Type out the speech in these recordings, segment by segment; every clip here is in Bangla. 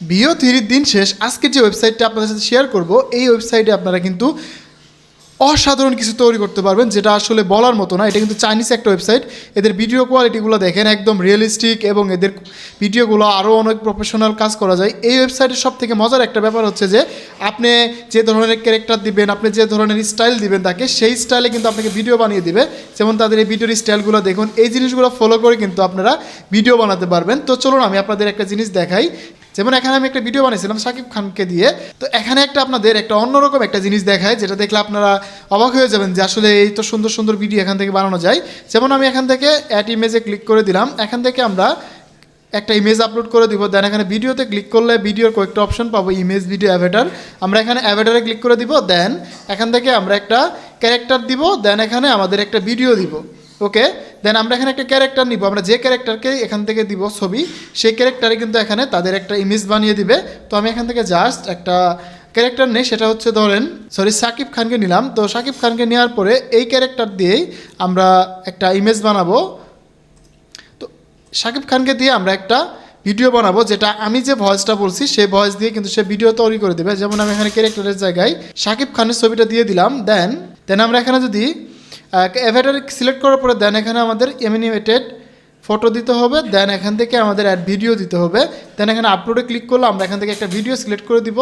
বিও থ্রির দিন শেষ। আজকে যে ওয়েবসাইটটা আপনাদের সাথে শেয়ার করব, এই ওয়েবসাইটে আপনারা কিন্তু অসাধারণ কিছু তৈরি করতে পারবেন, যেটা আসলে বলার মতো না। এটা কিন্তু চাইনিজ একটা ওয়েবসাইট এদের ভিডিও কোয়ালিটিগুলো দেখেন, একদম রিয়েলিস্টিক এবং এদের ভিডিওগুলো আরও অনেক প্রফেশনাল কাজ করা যায়। এই ওয়েবসাইটের সব থেকে মজার একটা ব্যাপার হচ্ছে যে, আপনি যে ধরনের ক্যারেক্টার দিবেন, আপনি যে ধরনের স্টাইল দিবেন তাকে, সেই স্টাইলে কিন্তু আপনাকে ভিডিও বানিয়ে দিবে। যেমন তাদের এই ভিডিওর স্টাইলগুলো দেখুন, এই জিনিসগুলো ফলো করে কিন্তু আপনারা ভিডিও বানাতে পারবেন। তো চলুন আমি আপনাদের একটা জিনিস দেখাই। যেমন এখানে আমি একটা ভিডিও বানিয়েছিলাম সাকিব খানকে দিয়ে, তো এখানে একটা আপনাদের একটা অন্যরকম একটা জিনিস দেখায়, যেটা দেখলে আপনারা অবাক হয়ে যাবেন যে আসলে এই তো সুন্দর সুন্দর ভিডিও এখান থেকে বানানো যায়। যেমন আমি এখান থেকে অ্যাড ইমেজে ক্লিক করে দিলাম, এখান থেকে আমরা একটা ইমেজ আপলোড করে দিব দেন এখানে ভিডিওতে ক্লিক করলে ভিডিওর কয়েকটা অপশন পাবো ইমেজ ভিডিও অ্যাভেটার আমরা এখানে অ্যাভেটারে ক্লিক করে দিব দেন এখান থেকে আমরা একটা ক্যারেক্টার দিব দেন এখানে আমাদের একটা ভিডিও দিব ওকে দেন আমরা এখানে একটা ক্যারেক্টার নিব। আমরা যে ক্যারেক্টারকে এখান থেকে দিব ছবি, সেই ক্যারেক্টারে কিন্তু এখানে তাদের একটা ইমেজ বানিয়ে দিবে। তো আমি এখান থেকে জাস্ট একটা ক্যারেক্টার নেই, সেটা হচ্ছে ধরেন সরি সাকিব খানকে নিলাম। তো সাকিব খানকে নেওয়ার পরে এই ক্যারেক্টার দিয়েই আমরা একটা ইমেজ বানাবো। তো সাকিব খানকে দিয়ে আমরা একটা ভিডিও বানাবো, যেটা আমি যে ভয়েসটা বলছি সেই ভয়েস দিয়ে কিন্তু সে ভিডিও তৈরি করে দেবে। যেমন আমি এখানে ক্যারেক্টারের জায়গায় সাকিব খানের ছবিটা দিয়ে দিলাম দেন দেন আমরা এখানে যদি অ্যাভেটার সিলেক্ট করার পরে দেন এখানে আমাদের এমিনিমেটেড ফটো দিতে হবে দেন এখান থেকে আমাদের অ্যাড ভিডিও দিতে হবে। দেন এখানে আপলোডে ক্লিক করলে আমরা এখান থেকে একটা ভিডিও সিলেক্ট করে দিব।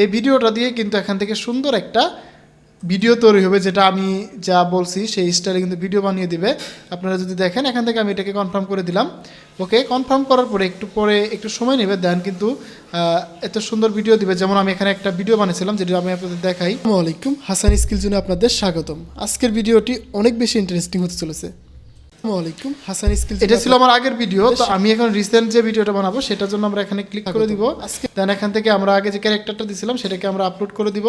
এই ভিডিওটা দিয়ে কিন্তু এখান থেকে সুন্দর একটা ভিডিও তৈরি হবে, যেটা আমি যা বলছি সেই স্টাইলে কিন্তু ভিডিও বানিয়ে দিবে। আপনারা যদি দেখেন, এখান থেকে আমি এটাকে কনফার্ম করে দিলাম। ওকে কনফার্ম করার পরে একটু পরে একটু সময় নেবে দেন কিন্তু এত সুন্দর ভিডিও দিবে। যেমন আমি এখানে একটা ভিডিও বানিয়েছিলাম, যেটা আমি আপনাদের দেখাই। আসসালামু আলাইকুম, হাসান স্কিল জন্য আপনাদের স্বাগতম। আজকের ভিডিওটি অনেক বেশি ইন্টারেস্টিং হতে চলেছে। আসসালামু আলাইকুম হাসান স্কিল এটা ছিল আমার আগের ভিডিও তো আমি এখন রিসেন্ট যে ভিডিওটা বানাবো সেটার জন্য আমরা এখানে ক্লিক করে দিব। দেন এখান থেকে আমরা আগে যে ক্যারেক্টারটা দিছিলাম সেটাকে আমরা আপলোড করে দিব।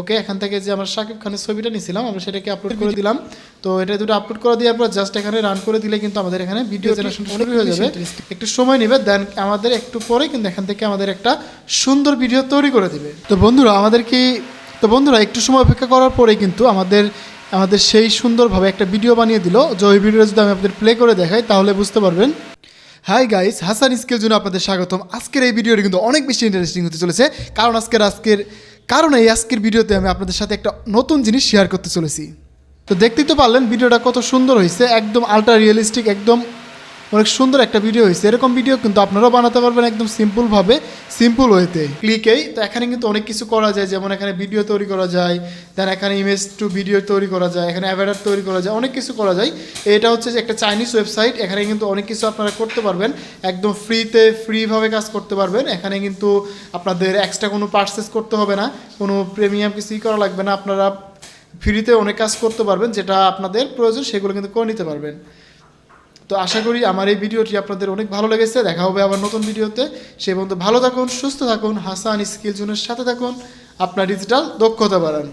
ওকে এখান থেকে যে আমরা শাকিব খানের ছবিটা নিছিলাম আমরা সেটাকে আপলোড করে দিলাম। তো এটা দুটো আপলোড করে দেওয়ার পর জাস্ট এখানে রান করে দিলে কিন্তু আমাদের এখানে ভিডিও জেনারেশন শুরু হয়ে যাবে। একটু সময় নেবে দেন আমাদের একটু পরে কিন্তু এখান থেকে আমাদের একটা সুন্দর ভিডিও তৈরি করে দিবে। তো বন্ধুরা আমাদের কি তো বন্ধুরা একটু সময় অপেক্ষা করার পরে কিন্তু আমাদের আমাদের সেই সুন্দরভাবে একটা ভিডিও বানিয়ে দিল। যে ওই ভিডিও যদি আমি আপনাদের প্লে করে দেখাই, তাহলে বুঝতে পারবেন। হাই গাইস হাসান স্কিল জন্য আপনাদের স্বাগতম। আজকের এই ভিডিওটি কিন্তু অনেক বেশি ইন্টারেস্টিং হতে চলেছে। কারণ আজকের আজকের, কারণ এই আজকের ভিডিওতে আমি আপনাদের সাথে একটা নতুন জিনিস শেয়ার করতে চলেছি। তো দেখতেই তো পারলেন ভিডিওটা কত সুন্দর হয়েছে। একদম আলট্রা রিয়েলিস্টিক একদম অনেক সুন্দর একটা ভিডিও হয়েছে। এরকম ভিডিও কিন্তু আপনারাও বানাতে পারবেন একদম সিম্পলভাবে সিম্পল ওয়েতে ক্লিকেই তো এখানে কিন্তু অনেক কিছু করা যায়, যেমন এখানে ভিডিও তৈরি করা যায় দেন এখানে ইমেজ টু ভিডিও তৈরি করা যায়, এখানে অ্যাভেটার তৈরি করা যায়, অনেক কিছু করা যায়। এটা হচ্ছে যে একটা চাইনিজ ওয়েবসাইট এখানে কিন্তু অনেক কিছু আপনারা করতে পারবেন। একদম ফ্রিতে ফ্রিভাবে কাজ করতে পারবেন। এখানে কিন্তু আপনাদের এক্সট্রা কোনো পার্সেস করতে হবে না, কোনো প্রিমিয়াম কিছুই করা লাগবে না। আপনারা ফ্রিতে অনেক কাজ করতে পারবেন, যেটা আপনাদের প্রয়োজন, সেগুলো কিন্তু করে নিতে পারবেন। তো আশা করি আমার এই ভিডিওটি আপনাদের অনেক ভালো লেগেছে। দেখা হবে আবার নতুন ভিডিওতে। সেই পর্যন্ত ভালো থাকুন, সুস্থ থাকুন, হাসান স্কিল জোনের সাথে থাকুন। আপনার ডিজিটাল দক্ষতা বাড়ান।